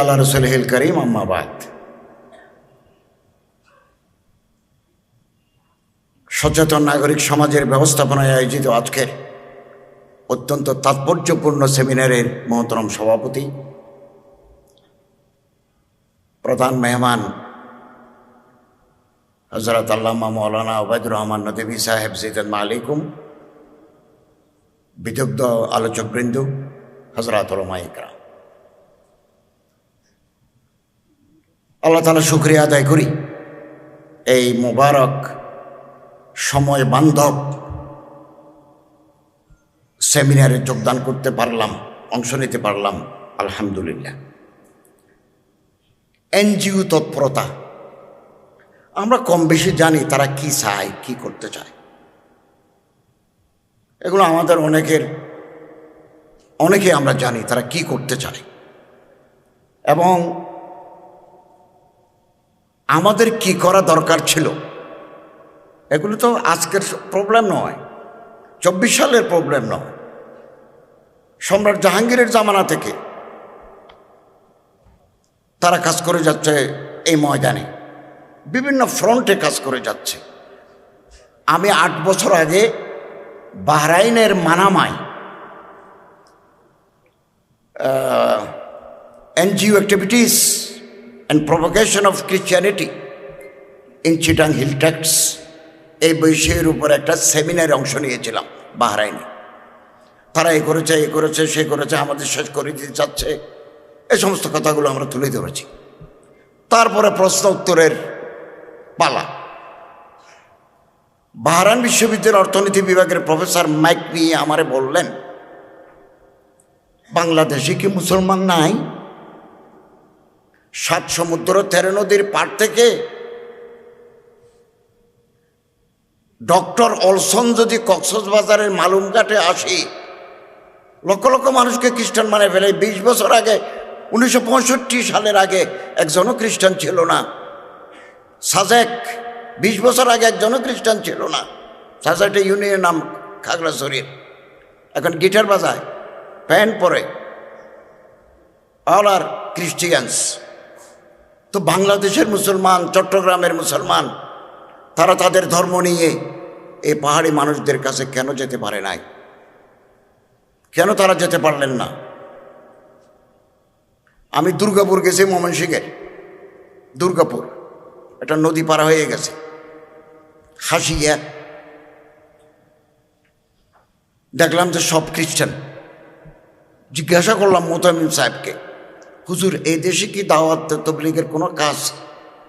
আল্লাহ রসুল হিল করিম আম্মাবাদ সচেতন নাগরিক সমাজের ব্যবস্থাপনায় আয়োজিত আজকের অত্যন্ত তাৎপর্যপূর্ণ সেমিনারের মহতরম সভাপতি, প্রধান মেহমান হজরত আল্লামা মৌলানা ওবায়দুর রহমান নদী সাহেব জিদান আলাইকুম বিদগ্ধ আলোচকবৃন্দ হজরত ইকরাম। আল্লাহ তালা শুক্রিয়া আদায় করি। এই মোবারক সময় বান্ধব সেমিনারে যোগদান করতে পারলাম, অংশ নিতে পারলাম, আলহামদুলিল্লাহ। এনজিও তৎপরতা, আমরা কম বেশি জানি তারা কি চায়, কি করতে চায়। এগুলো আমাদের অনেকের অনেকে আমরা জানি তারা কি করতে চায়। এবং আমাদের কি করা দরকার ছিল? এগুলো তো আজকের প্রবলেম নয়। চব্বিশ সালের প্রবলেম নয়। সম্রাট জাহাঙ্গীরের জামানা থেকে তারা কাজ করে যাচ্ছে এই ময়দানে। বিভিন্ন ফ্রন্টে কাজ করে যাচ্ছে। আমি আট বছর আগে বাহরাইনের মানামায় NGO activities and provocation of Christianity in Chittagong hill tracts এই বিষয়ের উপর একটা সেমিনারে অংশ নিয়েছিলাম, বাহরাইনে। তারা এ করেছে এ করেছে, সে করেছে, আমাদের শেষ করে দিতে চাচ্ছে। এই সমস্ত কথাগুলো আমরা তুলে ধরেছি। তারপরে প্রশ্ন উত্তরের পালা। বাহরান বিশ্ববিদ্যালয়ের অর্থনীতি বিভাগের প্রফেসর মাইক নিয়ে আমারে বললেন, বাংলাদেশে কি মুসলমান নাই? সাত সমুদ্র তেরো নদীর পার থেকে ডক্টর অলসন যদি কক্সবাজারের মালুমঘাটে আসি, লক্ষ লক্ষ মানুষকে খ্রিস্টান মানে ফেলে। বিশ বছর আগে, উনিশশো পঁয়ষট্টি সালের আগে একজনও খ্রিস্টান ছিল না। সাজেক, বিশ বছর আগে একজনও খ্রিস্টান ছিল না। সাজেকটা ইউনিয়ন নাম খাগড়াছড়ির এখন গিটার বাজায় প্যান্ট পরে। All are Christians. তো বাংলাদেশের মুসলমান, চট্টগ্রামের মুসলমান, তারা তাদের ধর্ম নিয়ে এই পাহাড়ি মানুষদের কাছে কেন যেতে পারে নাই? কেন তারা যেতে পারলেন না? আমি দুর্গাপুর গেছি ময়মনসিংহের। দুর্গাপুর, একটা নদী পারা হয়ে গেছে। হাসিয়া। দেখলাম যে সব খ্রিস্টান। জিজ্ঞাসা করলাম মোতামিম সাহেবকে। হুজুর, এই দেশে কি দাওয়াত তবলিগের কোনো কাজ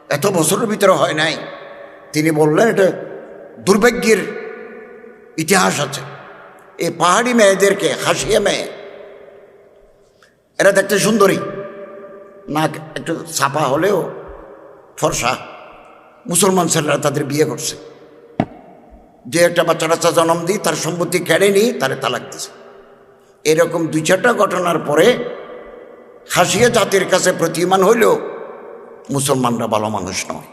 এত বছরের ভিতরে হয় নাই? তিনি বললেন, এটা দুর্ভাগ্যের ইতিহাস আছে। এই পাহাড়ি মেয়েদেরকে, হাসিয়ে মেয়ে, এরা দেখতে সুন্দরী। নাক একটু ছাপা হলেও ফর্সা। মুসলমান ছেলেরা তাদের বিয়ে করছে। যে একটা বাচ্চা টাচ্চা জন্ম দিই, তার সম্পত্তি কেড়ে নিই, তারে তালাক দিছে। এরকম দুই চারটা ঘটনার পরে হাসিয়া জাতির কাছে প্রতিমান হইলেও মুসলমানরা ভালো মানুষ নয়।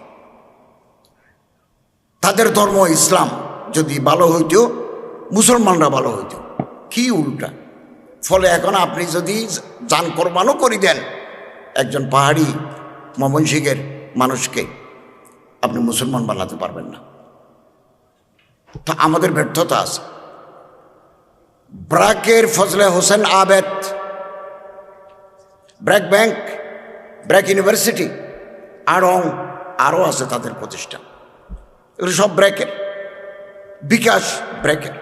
তাদের ধর্ম ইসলাম যদি ভালো হইত মুসলমানরা ভালো হইত কি উল্টা? ফলে এখন আপনি যদি যান কোরবানও করে দেন একজন পাহাড়ি ময়মনসিংহের মানুষকে, আপনি মুসলমান বানাতে পারবেন না। তা আমাদের ব্যর্থতা আছে। ব্রাকের Fazle Hossain Abed BRAC bank BRAC university, Aarong, আরও আছে তাদের প্রতিষ্ঠান। এগুলো সব ব্র্যাকের বিকাশ ব্র্যাকের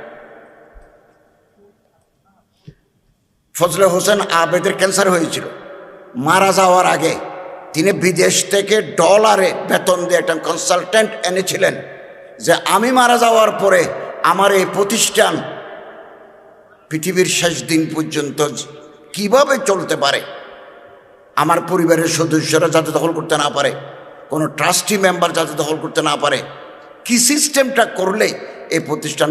ফজলে হোসেন আবেদের ক্যান্সার হয়েছিল। মারা যাওয়ার আগে তিনি বিদেশ থেকে ডলারে বেতন দিয়ে একটা কনসালটেন্ট এনেছিলেন যে, আমি মারা যাওয়ার পরে আমার এই প্রতিষ্ঠান পৃথিবীর শেষ দিন পর্যন্ত কীভাবে চলতে পারে? আমার পরিবারের সদস্যরা যাতে দখল করতে না পারে, কোনো ট্রাস্টি মেম্বার যাতে দখল করতে না পারে, কি সিস্টেমটা করলে এই প্রতিষ্ঠান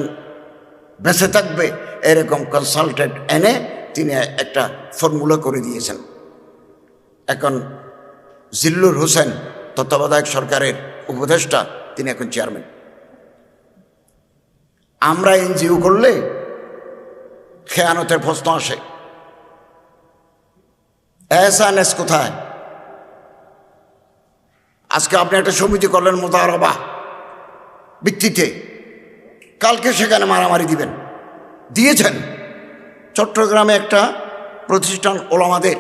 বেঁচে থাকবে, এরকম কনসালটেন্ট এনে তিনি একটা ফর্মুলা করে দিয়েছেন। এখন জিল্লুর হোসেন, তত্ত্বাবধায়ক সরকারের উপদেষ্টা, তিনি এখন চেয়ারম্যান আমরা এনজিও করলে খেয়ানতের প্রশ্ন আসে। এহসানেস কোথায়? আজকে আপনি একটা সমিতি করলেন মোতারবা ভিত্তিতে। কালকে সেখানে মারামারি দিবেন। দিয়েছেন। চট্টগ্রামে একটা প্রতিষ্ঠান ওলামাদের।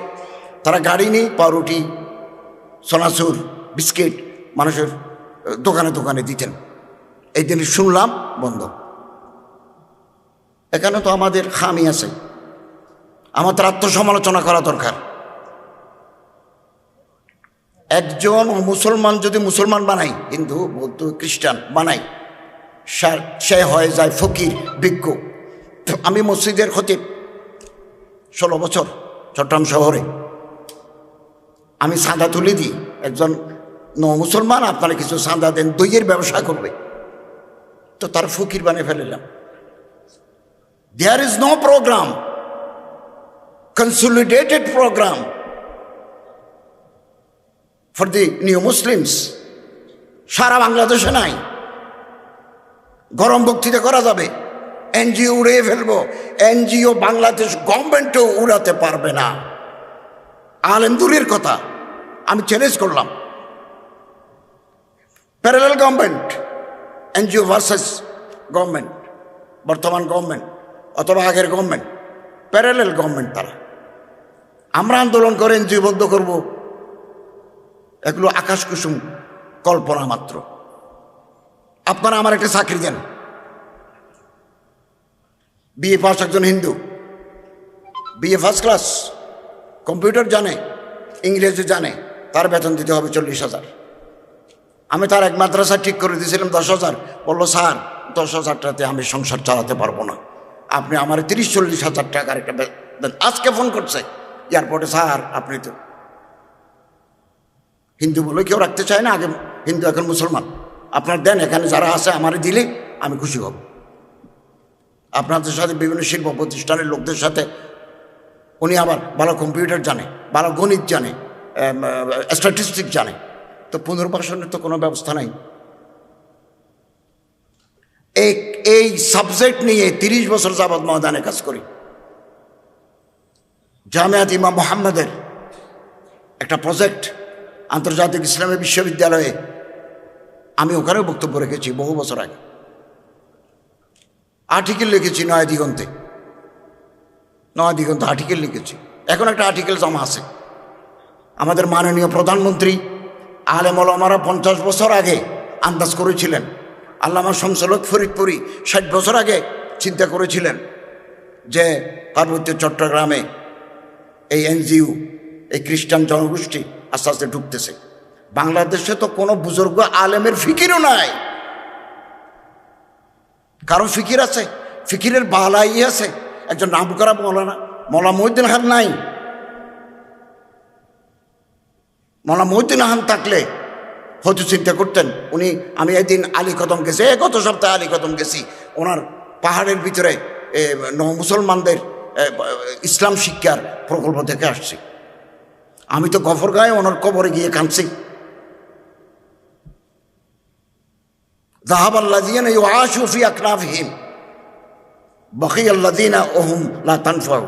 তারা গাড়ি নেই, পাউরুটি, সোনাচুর, বিস্কিট মানুষের দোকানে দোকানে দিতেন। এই দিন শুনলাম, বন্ধ। এখানে তো আমাদের খামি আছে। আমাদের আত্মসমালোচনা করা দরকার। একজন মুসলমান যদি মুসলমান বানাই হিন্দু, বৌদ্ধ, খ্রিস্টান বানাই সে হয়ে যায় ফকির বিজ্ঞ আমি মসজিদের খতিব, ষোলো বছর চট্টগ্রাম শহরে। আমি সাদা তুলে দিই, একজন ন মুসলমান, আপনারা কিছু সাদা দেন, দইয়ের ব্যবসা করবে। তো তার ফকির বানিয়ে ফেলিলাম। There is no programme consolidated programme for the new Muslims সারা বাংলাদেশে নাই। গরম বক্তৃতা করা যাবে। এনজিও উড়িয়ে ফেলব। এনজিও বাংলাদেশ গভর্নমেন্টও উড়াতে পারবে না। আলেম দূরের কথা। আমি চ্যালেঞ্জ করলাম। Parallel government NGO versus government বর্তমান গভর্নমেন্ট অথবা আগের গভর্নমেন্ট প্যারালাল গভর্নমেন্ট তারা। আমরা আন্দোলন করে এনজিও বন্ধ করব। এগুলো আকাশ কুসুম, কল্পনা মাত্র। আপনারা আমার একটা চাকরি দেন। বিএ পাস একজন Hindu. BA first class. Computer জানে, ইংরেজি জানে। তার বেতন দিতে হবে চল্লিশ হাজার। আমি তার এক মাদ্রাসা ঠিক করে দিয়েছিলাম দশ হাজার। বলল, স্যার, দশ হাজারটাতে আমি সংসার চালাতে পারব না। আপনি আমার তিরিশ, চল্লিশ হাজার টাকার একটা আজকে ফোন করছে। এয়ারপোর্টে, স্যার, আপনি তো হিন্দু বলে কেউ রাখতে চায় না, আগে হিন্দু এখন মুসলমান। আপনার দেন, এখানে যারা আছে আমার দিলে আমি খুশি হব। আপনাদের সাথে বিভিন্ন শিল্প প্রতিষ্ঠানের লোকদের সাথে উনি আবার ভালো কম্পিউটার জানে, ভালো গণিত জানে স্ট্যাটিস্টিক জানে। তো পুনর্বাসনের তো কোনো ব্যবস্থা নাই। এই এই সাবজেক্ট নিয়ে তিরিশ বছর যাবৎ ময়দানে কাজ করি। জামিয়াত ইমাম মোহাম্মদের একটা প্রজেক্ট আন্তর্জাতিক ইসলামী বিশ্ববিদ্যালয়ে আমি ওখানেও বক্তব্য রেখেছি বহু বছর আগে। আর্টিকেল লিখেছি নয়া দিগন্তে। নয়া দিগন্তে আর্টিকেল লিখেছি। এখন একটা আর্টিকেল জমা আছে। আমাদের মাননীয় প্রধানমন্ত্রী আলেম ওলামারা পঞ্চাশ বছর আগে আন্দাজ করেছিলেন। আল্লামা শমসলক ফরিদপুরি ষাট বছর আগে চিন্তা করেছিলেন যে পার্বত্য চট্টগ্রামে এই এনজিও, এই খ্রিস্টান জনগোষ্ঠী আস্তে আস্তে ঢুকতেছে। বাংলাদেশে তো কোনো বুজুর্গ আলেমের ফিকিরও নাই। কারও ফিকির আছে? ফিকিরের বালাই আছে। একজন নাম করা মৌলানা মৌলা মহিউদ্দিন খান নাই। মৌলা মহিউদ্দিন খান থাকলে হয়তো চিন্তা করতেন, উনি, আমি একদিন আলী কদম গেছি গত সপ্তাহে আলী কদম গেছি। ওনার পাহাড়ের ভিতরে মুসলমানদের ইসলাম শিক্ষার প্রকল্প থেকে আসছি। আমি তো গফর গায়ে ওনার কবরে গিয়ে কাঁদছি ذهب الذين يعاشوا في أكنافهم بقي الذين وهم لا تنفع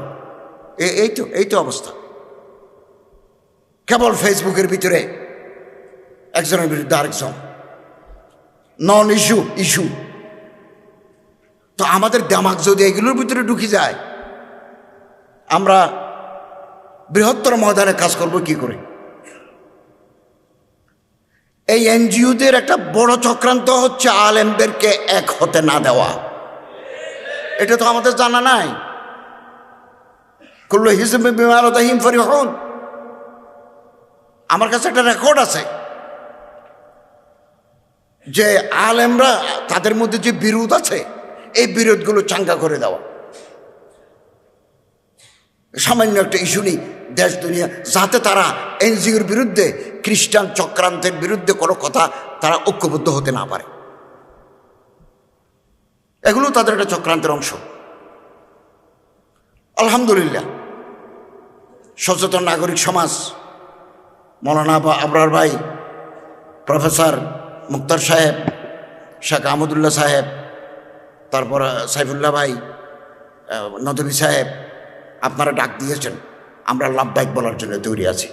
এ- এই তো এই তো অবস্থা কেবল ফেসবুকের ভিতরে একজনের বিরুদ্ধে আরেকজন নন ইস্যু ইস্যু তো আমাদের দামাক যদি এগুলোর ভিতরে ঢুকে যায় আমরা বৃহত্তর ময়দানে কাজ করব কি করে? এই এনজিওদের একটা বড় চক্রান্ত হচ্ছে আলেমদেরকে এক হতে না দেওয়া। এটা তো আমাদের জানা নাই। কুল্লু হিসেবে বিমানতাহিম ফরিহন। আমার কাছে একটা রেকর্ড আছে। যে আলেমরা তাদের মধ্যে যে বিরোধ আছে, এই বিরোধগুলো চাঙ্গা করে দেওয়া। সামান্য একটা ইস্যু নেই। দেশ দুনিয়া যাতে তারা এনজিওর বিরুদ্ধে খ্রিস্টান চক্রান্তের বিরুদ্ধে কোনো কথা তারা ঐক্যবদ্ধ হতে না পারে। এগুলো তাদের একটা চক্রান্তের অংশ। আলহামদুলিল্লাহ সচেতন নাগরিক সমাজ মৌলানা বা আবরার ভাই প্রফেসর মুক্তার সাহেব শেখ আহমদুল্লাহ সাহেব তারপর সাইফুল্লাহ ভাই আহ, নদী সাহেব আপনারা ডাক দিয়েছেন। আমরা লাভবাহিক বলার জন্য তৈরি আছি।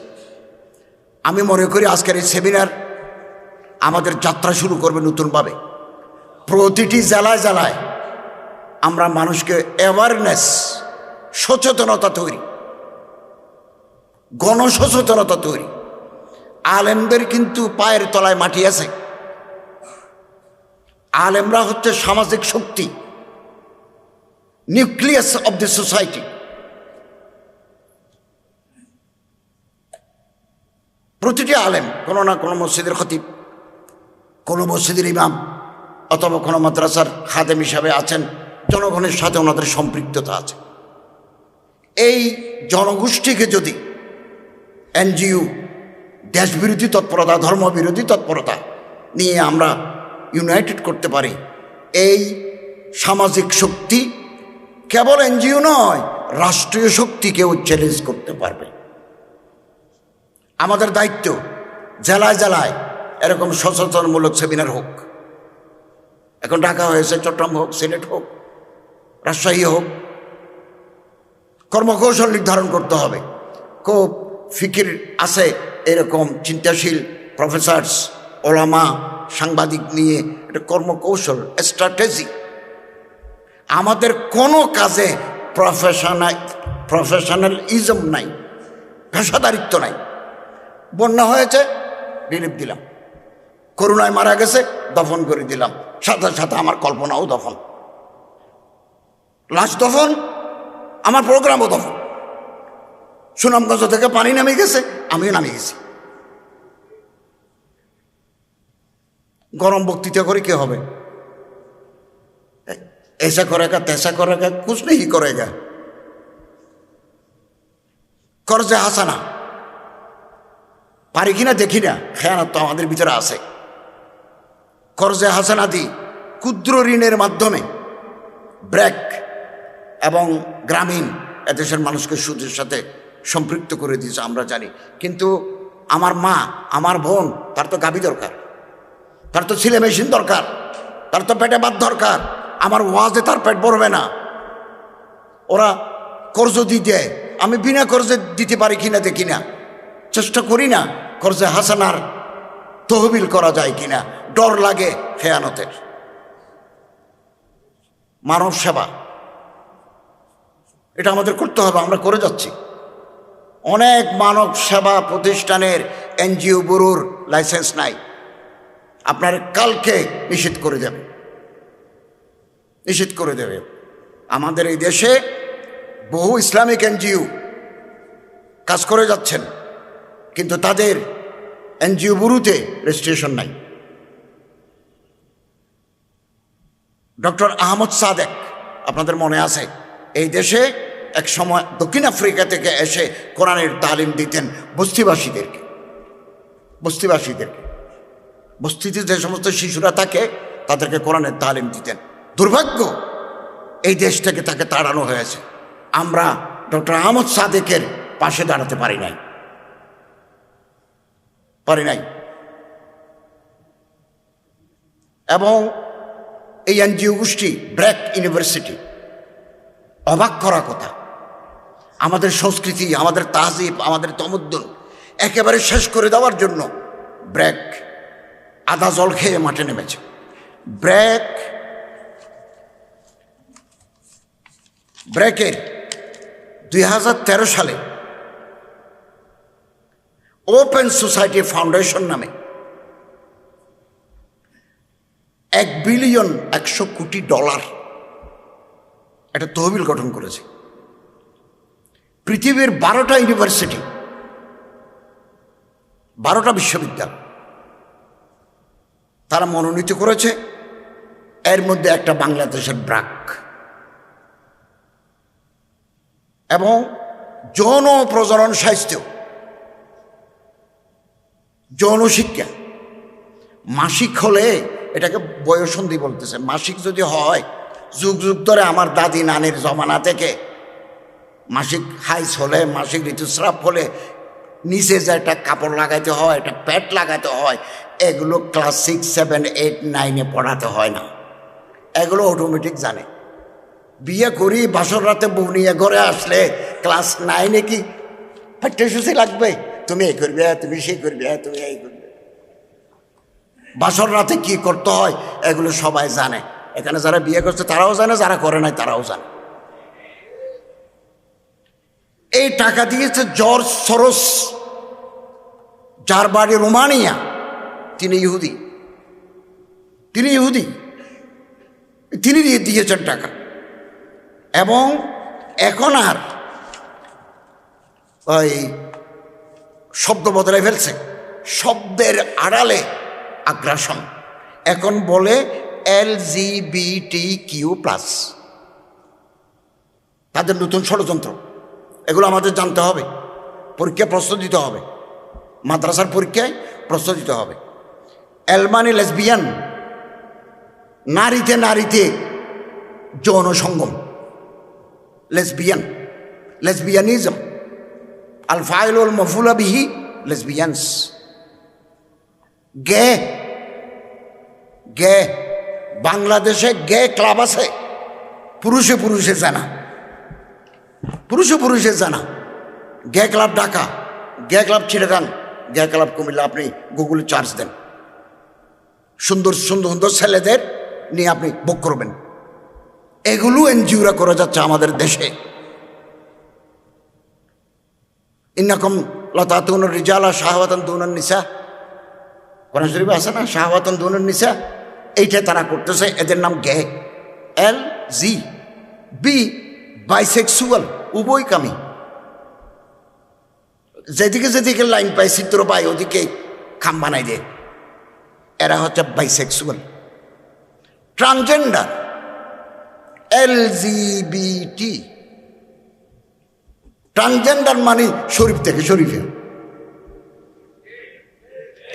আমি মনে করি আজকের এই সেমিনার আমাদের যাত্রা শুরু করবে নতুনভাবে। প্রতিটি জেলায় জেলায় আমরা মানুষকে অ্যাওয়ারনেস সচেতনতা তৈরি। গণসচেতনতা তৈরি। আলেমদের কিন্তু পায়ের তলায় মাটি আছে। আলেমরা হচ্ছে সামাজিক শক্তি। নিউক্লিয়াস অব দি সোসাইটি প্রতিটি আলেম, কোনো না কোনো মসজিদের খতিব, কোনো মসজিদের ইমাম অথবা কোনো মাদ্রাসার খাদেম হিসাবে আছেন, জনগণের সাথে ওনাদের সম্পৃক্ততা আছে। এই জনগোষ্ঠীকে যদি এনজিও, দেশবিরোধী তৎপরতা, ধর্মবিরোধী তৎপরতা নিয়ে আমরা ইউনাইটেড করতে পারি, এই সামাজিক শক্তি কেবল এনজিও নয়, রাষ্ট্রীয় শক্তিকেও চ্যালেঞ্জ করতে পারবে। আমাদের দায়িত্ব জেলায় জেলায় এরকম সচেতনমূলক সেমিনার হোক। এখন ঢাকা হয়েছে, চট্টগ্রাম হোক, সিলেট হোক, রাজশাহী হোক, কর্মকৌশল নির্ধারণ করতে হবে। খুব ফিকির আছে এরকম চিন্তাশীল প্রফেসরস, ওলামা, সাংবাদিক নিয়ে, এটা কর্মকৌশল, স্ট্র্যাটেজি। আমাদের কোনো কাজে প্রফেশনাল প্রফেশনালিজম নাই, পেশাদারিত্ব নাই। বন্যা হয়েছে রিলিফ দিলাম করুণায় মারা গেছে দফন করে দিলাম সাথে সাথে আমার কল্পনাও দফন লাশ দফন আমার প্রোগ্রামও দফন সুনামগঞ্জ থেকে পানি নামে গেছে আমিও নামে গেছি গরম বক্তৃতা করে কি হবে ऐसा करेगा तैसा करेगा कुछ नहीं करेगा করজে হাসানা পারি কিনা দেখি না। খেয়ানত তো আমাদের ভিতরে আছে। করজে হাসানা দি ক্ষুদ্র ঋণের মাধ্যমে ব্র্যাক এবং গ্রামীণ এদেশের মানুষকে সুদের সাথে সম্পৃক্ত করে দিয়েছে, আমরা জানি। কিন্তু আমার মা, আমার বোন, তার তো গাবি দরকার। তার তো ছেলে মেশিন দরকার। তার তো পেটে বাদ দরকার। আমার ওয়াজে তার পেট ভরবে না। ওরা কর্জ দিতে, আমি বিনা কর্জে দিতে পারি কিনা দেখি না। চেষ্টা করি না কর্জে হাসানার তহবিল করা যায় কিনা। ডর লাগে খেয়ানতের। মানব সেবা। এটা আমাদের করতে হবে, আমরা করে যাচ্ছি। অনেক মানব সেবা প্রতিষ্ঠানের এনজিও ব্যুরোর লাইসেন্স নাই। আপনার কালকে নিষেধ করে দেবে। নিষেধ করে দেবে। আমাদের এই দেশে বহু ইসলামিক এনজিও কাজ করে যাচ্ছেন। কিন্তু তাদের এনজিও বুরুতে রেজিস্ট্রেশন নাই। ডক্টর আহমদ সাদেক, আপনাদের মনে আছে, এই দেশে এক সময় দক্ষিণ আফ্রিকা থেকে এসে কোরআনের তালিম দিতেন বস্তিবাসীদেরকে। বস্তিবাসীদেরকে। বস্তিতে যে সমস্ত শিশুরা থাকে, তাদেরকে কোরআনের তালিম দিতেন। দুর্ভাগ্য, এই দেশ থেকে তাকে তাড়ানো হয়েছে। আমরা ডক্টর আহমদ সাদেকের পাশে দাঁড়াতে পারি নাই। পারি নাই। এবং এই এনজিও গোষ্ঠী, ব্র্যাক ইউনিভার্সিটি, অবাক করা কথা। আমাদের সংস্কৃতি, আমাদের তাহজিব আমাদের তমদ্দুন একেবারে শেষ করে দেওয়ার জন্য ব্র্যাক আধা জল খেয়ে মাঠে নেমেছে। ব্র্যাক, ব্র্যাকের দুই সালে ওপেন সোসাইটি ফাউন্ডেশন নামে। এক বিলিয়ন একশো কোটি ডলার একটা তহবিল গঠন করেছে। পৃথিবীর বারোটা ইউনিভার্সিটি বারোটা বিশ্ববিদ্যালয়, তারা মনোনীত করেছে। এর মধ্যে একটা বাংলাদেশের ব্রাক। এবং যৌন প্রজনন স্বাস্থ্য যৌন শিক্ষা মাসিক হলে এটাকে বয়সন্ধি বলতেছে। মাসিক যদি হয়, যুগ যুগ ধরে আমার দাদি নানির জমানা থেকে মাসিক হাইস হলে, মাসিক ঋতুস্রাব হলে নিচে যে একটা কাপড় লাগাইতে হয়, একটা প্যাট লাগাতে হয়, এগুলো ক্লাস সিক্স, সেভেন, এইট, নাইনে পড়াতে হয় না। এগুলো অটোমেটিক জানে। বিয়ে করি, বাসর রাতে বউ নিয়ে ঘরে আসলে ক্লাস নাইনে কি পাঠ্যসূচি লাগবে? তুমি এই করবে তুমি সেই করবে তুমি এই করবে। বাসর রাতে কি করতে হয়, এগুলো সবাই জানে। এখানে যারা বিয়ে করছে, তারাও জানে, যারা করে নাই, তারাও জানে। এই টাকা দিয়েছে জর্জ সরস, যার বাড়ি রোমানিয়া। তিনি ইহুদি। তিনি ইহুদি। তিনি দিয়ে দিয়েছেন টাকা। এবং এখন আর ওই শব্দ বদলে ফেলছে। শব্দের আড়ালে আগ্রাসন। এখন বলে L G B T Q plus. তাদের নতুন ষড়যন্ত্র। এগুলো আমাদের জানতে হবে। পরীক্ষায় প্রশ্ন দিতে হবে। মাদ্রাসার পরীক্ষায় প্রশ্ন দিতে হবে। অ্যালমানি লেসবিয়ান, নারীতে নারীতে যৌন সঙ্গম লেসবিয়ান, লেসবিয়ানিজম। ফাইলুল মফুলা বিহি লেসবিয়ানস গে গে বাংলাদেশে গে ক্লাব আছে। পুরুষে পুরুষে জানা। পুরুষে পুরুষে জানা। Gay club Dhaka. Gay club চিড়েগান gay club Comilla আপনি গুগলে চার্জ দেন। সুন্দর সুন্দর সুন্দর ছেলেদের নিয়ে আপনি বুক করবেন। এগুলো এনজিওরা করা যাচ্ছে আমাদের দেশে। ইন্নাকম লতাতুন রিজালা শাহওয়াতন দুনান নিসা কোরআন শরীফে আছে না? শাহওয়াতন দুনান নিসা এইটা তারা করতেছে, এদের নাম গে। এল জি, বি বাইসেক্সুয়াল উভয়কামী যেদিকে যেদিকে লাইন পায় চিত্র পায়, ওদিকে খাম বানাই দেয়। এরা হচ্ছে bisexual transgender L G T. Transgender মানে শরীফ থেকে শরীফে।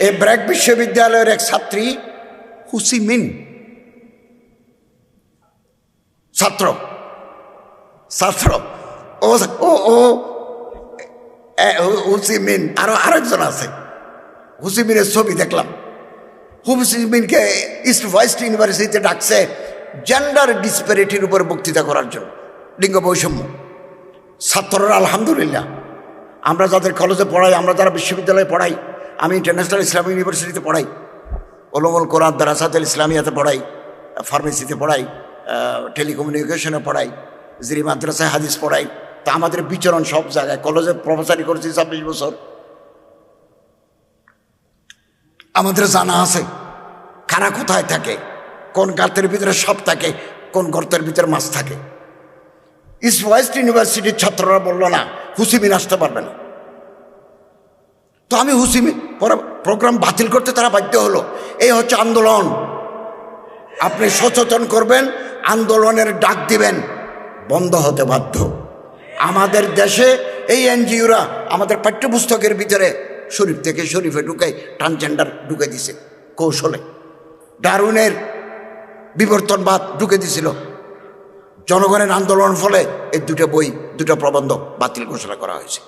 এ ব্র্যাক বিশ্ববিদ্যালয়ের এক ছাত্রী হুসিমিন ছাত্র। ছাত্র। ও ও ও হুসিমিন আরও আরেকজন আছে। হুসিমিনের ছবি দেখলাম। হুসিমিনকে ইস্ট ওয়েস্ট ইউনিভার্সিটিতে ডাকছে জেন্ডার ডিসপ্যারিটির উপর বক্তৃতা করার জন্য। লিঙ্গ বৈষম্য। ছাত্ররা আলহামদুলিল্লাহ। আমরা যাদের কলেজে পড়াই, আমরা যারা বিশ্ববিদ্যালয়ে পড়াই, আমি ইন্টারন্যাশনাল ইসলামিক ইউনিভার্সিটিতে পড়াই ওলমল কোরআন দারাসাতুল ইসলামিয়াতে পড়াই ফার্মেসিতে পড়াই টেলিকমিউনিকেশনে পড়াই, জিরি মাদ্রাসায় হাদিস পড়াই, তা আমাদের বিচরণ সব জায়গায়। কলেজে প্রফেসারি করেছি ছাব্বিশ বছর। আমাদের জানা আছে খানা কোথায় থাকে, কোন গার্তের ভিতরে সব থাকে, কোন গর্তের ভিতরে মাছ থাকে। ইস্ট ওয়েস্ট ইউনিভার্সিটির ছাত্ররা বলল না হুসিমিন আসতে পারবে না। তো আমি হুসিমিন পরে প্রোগ্রাম বাতিল করতে তারা বাধ্য হলো। এই হচ্ছে আন্দোলন। আপনি সচেতন করবেন, আন্দোলনের ডাক দিবেন, বন্ধ হতে বাধ্য। আমাদের দেশে এই এনজিওরা আমাদের পাঠ্যপুস্তকের ভিতরে শরীফ থেকে শরীফে ঢুকে ট্রান্সজেন্ডার ঢুকে দিছে, কৌশলে। ডারুনের বিবর্তনবাদ ঢুকে দিছিল। জনগণের আন্দোলন ফলে এই দুটো বই, দুটো প্রবন্ধ বাতিল ঘোষণা করা হয়েছে।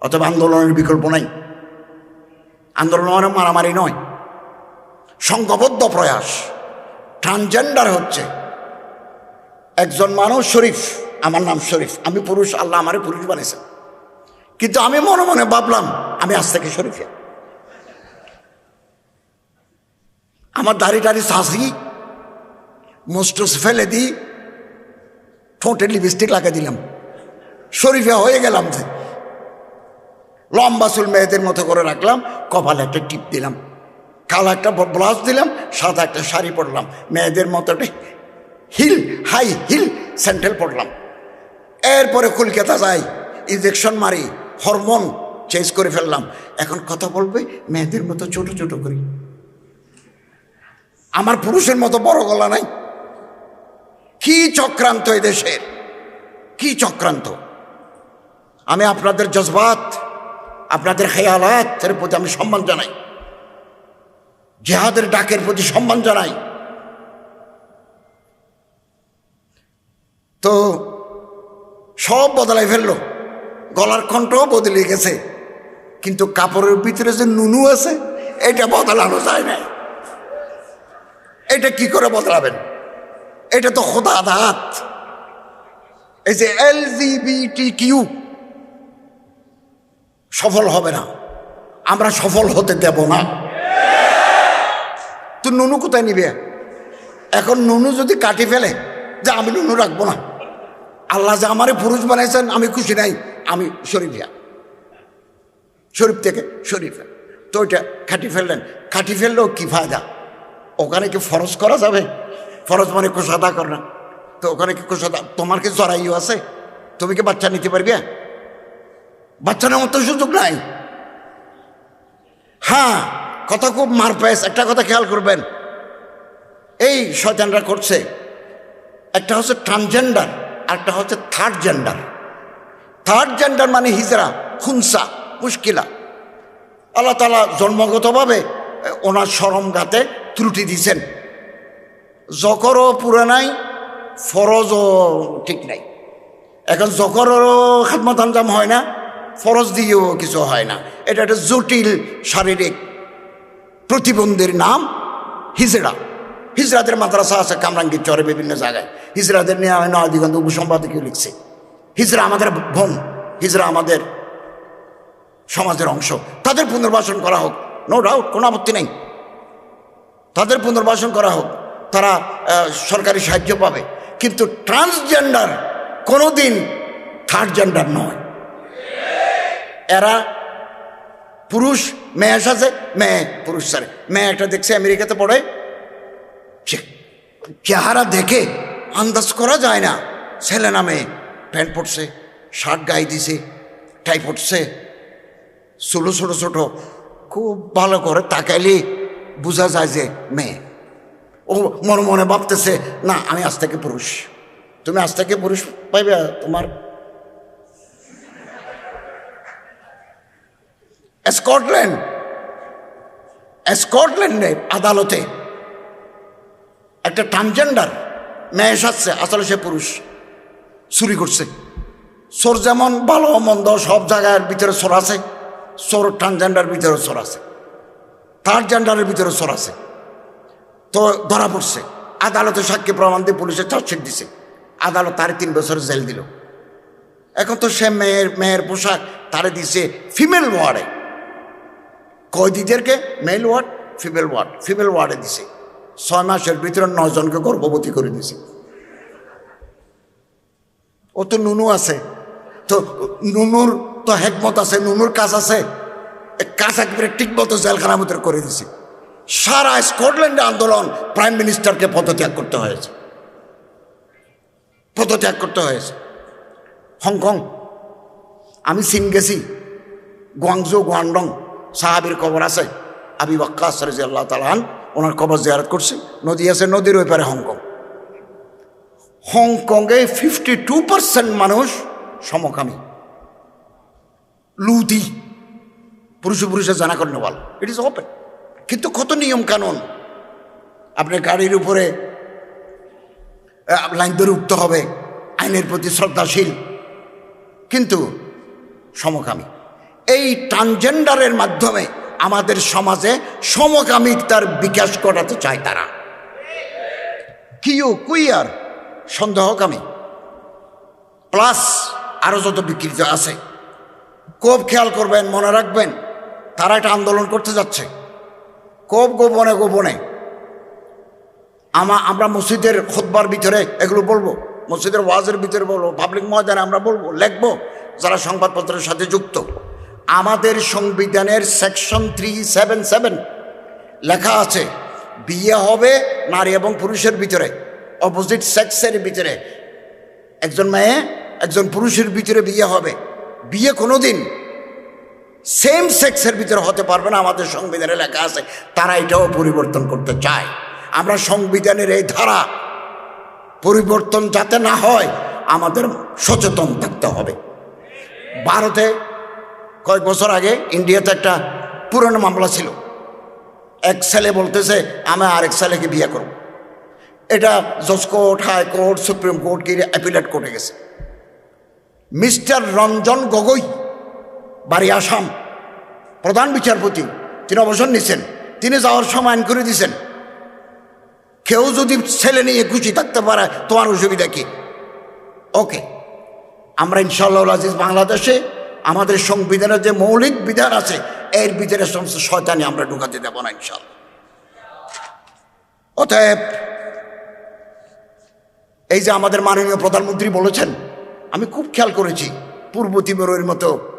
অথবা আন্দোলনের বিকল্প নাই। আন্দোলন মানে মারামারি নয়। সংঘবদ্ধ প্রয়াস। ট্রান্সজেন্ডার হচ্ছে। একজন মানুষ শরীফ, আমার নাম শরীফ। আমি পুরুষ, আল্লাহ আমারে পুরুষ বানিয়েছেন। কিন্তু আমি মনে মনে ভাবলাম, আমি আজ থেকে শরীফে। আমার দাড়ি টাড়ি সাঁসি মোস্টস ফেলে দিই ঠোঁটে লিপস্টিক লাগিয়ে দিলাম। শরীফে হয়ে গেলাম যে। লম্বা চুল মেয়েদের মতো করে রাখলাম, কপালে একটা টিপ দিলাম। কালো একটা ব্লাউজ দিলাম, সাদা একটা শাড়ি পরলাম। মেয়েদের মতো একটা হিল, হাই হিল স্যান্ডেল পরলাম। এরপরে কলকাতা যাই ইঞ্জেকশন মারি, হরমোন চেঞ্জ করে ফেললাম। এখন কথা বলবে মেয়েদের মতো ছোট ছোট করি। আমার পুরুষের মতো বড় গলা নাই। কি চক্রান্ত দেশের? কি চক্রান্ত? আমি আপনাদের জজবাত, আপনাদের খেয়ালাতের প্রতি আমি সম্মান জানাই। জেহাদের ডাকের প্রতি সম্মান জানাই। তো সব বদলাই ফেলল। গলার কণ্ঠও বদলে গেছে। কিন্তু কাপড়ের ভিতরে যে নুনু আছে, এটা বদলানো যায় না এটা কি করে বদলাবেন? এটা তো খোদা আদাত। এই যে এল কিউ সফল হবে না, আমরা সফল হতে দেব না। তো নুনু কোথায় নিবে? এখন নুনু যদি কাটি ফেলে, যে আমি নুনু রাখব না। আল্লাহ যে আমারে পুরুষ বানাইছেন, আমি খুশি নাই, আমি শরীফিয়া। শরীফ থেকে শরীফে। তো ওইটা খাটি ফেললেন। খাটি ফেললেও কি ফায়দা? ওখানে কি ফরজ করা যাবে? ফরজ মানে কোষাদা কর না। তো ওখানে কি কোষাদা তোমার কি জরাইও আছে? তুমি কি বাচ্চা নিতে পারবে? বাচ্চা নেওয়ার তো সুযোগ নাই। হ্যাঁ কথা খুব মার মারপেস একটা কথা খেয়াল করবেন। এই শয়তানরা করছে। একটা হচ্ছে ট্রান্সজেন্ডার একটা হচ্ছে থার্ড জেন্ডার থার্ড জেন্ডার মানে হিজরা, খুনসা, মুশকিলা। আল্লাহ তালা জন্মগতভাবে ওনার সরমগাতে ত্রুটি দিছেন জকরও পুরে নাই, ফরজও ঠিক নাই। এখন জকরেরও খাতমাত আঞ্জাম হয় না, ফরজ দিয়েও কিছু হয় না। এটা একটা জটিল শারীরিক প্রতিবন্ধীর নাম হিজড়া হিজড়াদের মাদ্রাসা আছে কামরাঙ্গি চরে বিভিন্ন জায়গায়। হিজড়াদের নিয়ে নয় দিগন্ত উপসম্পাদকীয় লিখছে। হিজড়া আমাদের বোন হিজড়া আমাদের সমাজের অংশ। তাদের পুনর্বাসন করা হোক নো ডাউট কোনো আপত্তি নেই। তাদের পুনর্বাসন করা হোক। তারা সরকারি সাহায্য পাবে। কিন্তু ট্রান্সজেন্ডার কোনোদিন থার্ড জেন্ডার নয়। এরা পুরুষ, মেয়ে সাজে মেয়ে, পুরুষ সারে মেয়ে একটা দেখছে আমেরিকাতে পড়ে। চেহারা দেখে আন্দাজ করা যায় না। ছেলে না মেয়ে, প্যান্ট পরছে, শার্ট গায়ে দিছে, টাই পরছে। ছোটো ছোটো ছোটো, খুব ভালো করে তাকাইলে বোঝা যায় যে মেয়ে। ও মনে মনে ভাবতেছে, না, আমি আজ থেকে পুরুষ। তুমি আজ থেকে পুরুষ পাইবে তোমার? স্কটল্যান্ড, স্কটল্যান্ডে আদালতে। একটা ট্রান্সজেন্ডার, মেয়ে সাজছে, আসলে সে পুরুষ। চুরি করছে। চোর যেমন ভালো মন্দ সব জায়গার ভিতরে চোর আছে, চোর ট্রান্সজেন্ডার ভিতরে চোর আছে থার্ড জেন্ডারের ভিতরে চোর আছে। তো ধরা পড়ছে। আদালতে সাক্ষী প্রমাণ দিয়ে পুলিশে চার্জশিট দিছে। আদালত তারে তিন বছর জেল দিল। এখন তো সে মেয়ের মেয়ের পোশাক তারে দিছে ফিমেল ওয়ার্ডে। কয়েদিদেরকে male ward, female ward, female ওয়ার্ডে দিছে। ছয় মাসের ভিতরে নজনকে গর্ভবতী করে দিছে। ও তো নুনু আছে। তো নুনুর তো হেকমত আছে, নুনুর কাজ আছে। কাজ একেবারে ঠিক মতো জেলখানার ভিতরে করে দিছে। সারা স্কটল্যান্ডে আন্দোলন প্রাইম মিনিস্টারকে পদত্যাগ করতে হয়েছে। পদত্যাগ করতে হয়েছে। হংকং, আমি সিন গেছি গুয়াংজু গুয়ান্ডং সাহাবির কবর আছে। আবি বাক্কাস রাজি আল্লাহ তালান ওনার কবর জিয়ারত করছি। নদী আছে, নদীর ওই পারে হংকং। হংকংয়ে ফিফটি টু পার্সেন্ট মানুষ সমকামী। লুদি পুরুষে পুরুষে জানা করেন বল ইট ইজ ওপেন কিন্তু কত নিয়ম কানুন? আপনার গাড়ির উপরে লাইন ধরে উঠতে হবে, আইনের প্রতি শ্রদ্ধাশীল। কিন্তু সমকামী, এই ট্রান্সজেন্ডারের মাধ্যমে আমাদের সমাজে সমকামিতার বিকাশ ঘটাতে চায় তারা। Q, queer, সন্দেহকামী। প্লাস আরও যত বিকৃত আছে। খুব খেয়াল করবেন, মনে রাখবেন, তারা একটা আন্দোলন করতে যাচ্ছে। খুব গোপনে গোপনে। আমা আমরা মসজিদের খোদবার ভিতরে এগুলো বলব, মসজিদের ওয়াজের ভিতরে বলব পাবলিক ময়দানে আমরা বলব, লিখব, যারা সংবাদপত্রের সাথে যুক্ত। আমাদের সংবিধানের সেকশন থ্রি সেভেন সেভেন লেখা আছে, বিয়ে হবে নারী এবং পুরুষের ভিতরে অপোজিট সেক্সের ভিতরে। একজন মেয়ে, একজন পুরুষের ভিতরে বিয়ে হবে। বিয়ে কোনোদিন সেম সেক্সের ভিতরে হতে পারবে না, আমাদের সংবিধানে লেখা আছে, তারা এটাও পরিবর্তন করতে চায়। আমরা সংবিধানের এই ধারা পরিবর্তন যাতে না হয়, আমাদের সচেতন থাকতে হবে। ভারতে কয়েক বছর আগে ইন্ডিয়াতে একটা পুরনো মামলা ছিল। এক ছেলে বলতেছে, আমি আরেক ছেলেকে বিয়ে করব। এটা জজ court high court supreme court, কি অ্যাপিলেট কোর্টে গেছে। মিস্টার রঞ্জন গগৈ বাড়ি আসাম। প্রধান বিচারপতি, তিনি অবসর নিছেন। তিনি যাওয়ার সময় আইন করে দিছেন। কেউ যদি ছেলে নিয়ে খুশি থাকতে পারে, তোমার অসুবিধা কি? ওকে। আমরা ইনশাল্লাহ আজিজ বাংলাদেশে আমাদের সংবিধানের যে মৌলিক বিধান আছে, এর ভিতরে সমস্ত শয়তানি আমরা ঢুকাতে দেবো না ইনশাল্লাহ অতএব, এই যে আমাদের মাননীয় প্রধানমন্ত্রী বলেছেন, আমি খুব খেয়াল করেছি, পূর্ব তিমুরের মতো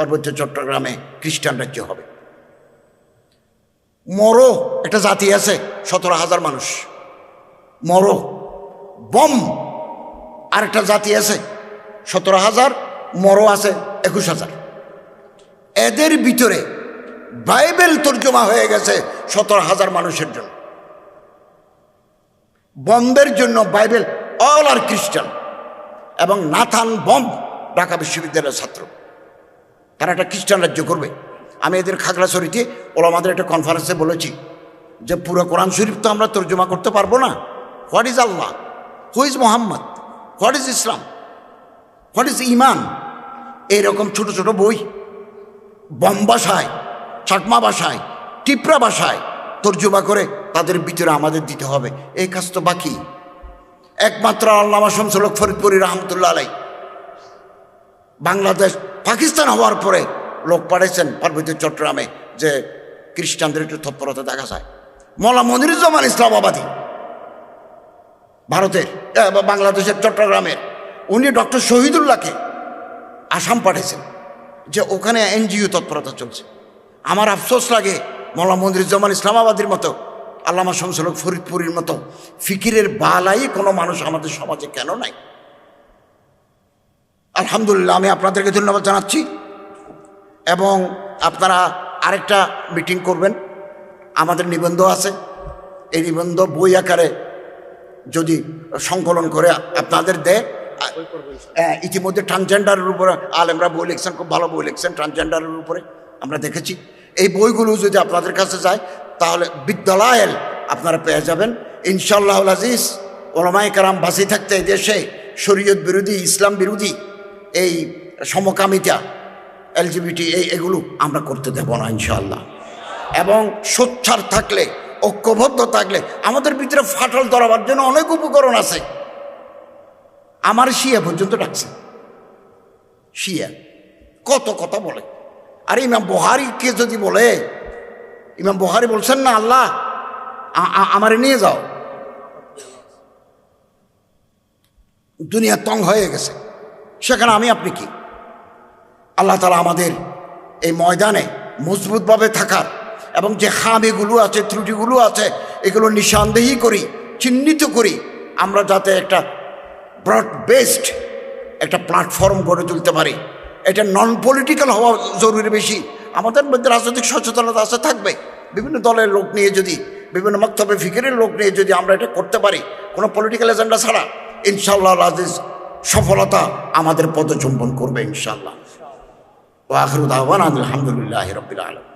পার্বত্য চট্টগ্রামে খ্রিস্টান রাজ্য হবে। মরো, একটা জাতি আছে, সতেরো হাজার মানুষ। মরো, বম, আরেকটা জাতি আছে, সতেরো হাজার, মরো আছে একুশ হাজার। এদের ভিতরে বাইবেল তর্জমা হয়ে গেছে সতেরো হাজার মানুষের জন্য। বম্বের জন্য বাইবেল অল আর খ্রিস্টান এবং নাথান বম্ব ঢাকা বিশ্ববিদ্যালয়ের ছাত্র। তারা একটা খ্রিস্টান রাজ্য করবে। আমি এদের খাগড়া খাগড়াছড়িতে ওলামাদের একটা কনফারেন্সে বলেছি যে পুরো কোরআন শরীফ তো আমরা তর্জমা করতে পারব না। What is Allah who is Muhammad what is Islam what is ইমান এইরকম ছোট ছোট বই বম ভাষায় চাকমা ভাষায় টিপরা ভাষায় তর্জমা করে তাদের ভিতরে আমাদের দিতে হবে। এই কাজ তো বাকি। একমাত্র আল্লামা শামসুলক ফরিদপুরি রহমতুল্লাহ আলাই বাংলাদেশ পাকিস্তান হওয়ার পরে লোক পাঠাইছেন পার্বত্য চট্টগ্রামে যে খ্রিস্টানদের একটু তৎপরতা দেখা যায়। মৌলা মনিরুজ্জামান ইসলামাবাদী, ভারতের বাংলাদেশের চট্টগ্রামের, উনি ডক্টর শহীদুল্লাহকে আসাম পাঠিয়েছেন যে ওখানে এনজিও তৎপরতা চলছে। আমার আফসোস লাগে মৌলা মনিরুজ্জামান ইসলামাবাদীর মতো, আল্লামা শামসুলক ফরিদপুরের মতো ফিকিরের বালাই কোনো মানুষ আমাদের সমাজে কেন নাই? আলহামদুলিল্লাহ, আমি আপনাদেরকে ধন্যবাদ জানাচ্ছি। এবং আপনারা আরেকটা মিটিং করবেন। আমাদের নিবন্ধ আছে। এই নিবন্ধ বই আকারে যদি সংকলন করে আপনাদের দেয় ইতিমধ্যে ট্রান্সজেন্ডারের উপরে আলেমরা বই লিখছেন, খুব ভালো বই লিখছেন, ট্রান্সজেন্ডারের উপরে আমরা দেখেছি। এই বইগুলো যদি আপনাদের কাছে যায়, তাহলে বিদ্যালয়ের আপনারা পেয়ে যাবেন। ইনশাল্লাহ আজিজ ওলামাই কারাম বাসি থাকতে দেশে শরীয়ত বিরোধী, ইসলাম বিরোধী এই সমকামিতা, এলজিবিটি, এই এগুলো আমরা করতে দেব না ইনশাল্লাহ এবং সোচ্চার থাকলে, ঐক্যবদ্ধ থাকলে, আমাদের ভিতরে ফাটল ধরাবার জন্য অনেক উপকরণ আছে। আমার শিয়া পর্যন্ত ডাকছে। শিয়া, কত কথা বলে। আর ইমাম বহারিকে যদি বলে, ইমাম বহারি বলছেন, না আল্লাহ আমারে নিয়ে যাও। দুনিয়া তং হয়ে গেছে। সেখানে আমি, আপনি কি? আল্লাহ তালা আমাদের এই ময়দানে মজবুতভাবে থাকার এবং যে খামিগুলো আছে, ত্রুটিগুলো আছে, এগুলো নিঃসন্দেহী করি, চিহ্নিত করি, আমরা যাতে একটা ব্রড বেসড একটা প্ল্যাটফর্ম গড়ে তুলতে পারি। এটা নন পলিটিক্যাল হওয়া জরুরি বেশি। আমাদের মধ্যে রাজনৈতিক সচেতনতা আছে, থাকবে। বিভিন্ন দলের লোক নিয়ে যদি, বিভিন্ন মক্তব্য, ফিকিরের লোক নিয়ে যদি আমরা এটা করতে পারি, কোনো পলিটিক্যাল এজেন্ডা ছাড়া ইনশাল্লাহ আজিজ সফলতা আমাদের পদচুম্বন করবে ইনশাল্লাহ আখরুদ আহ্বান আলহামদুলিল্লাহ রবিল আলম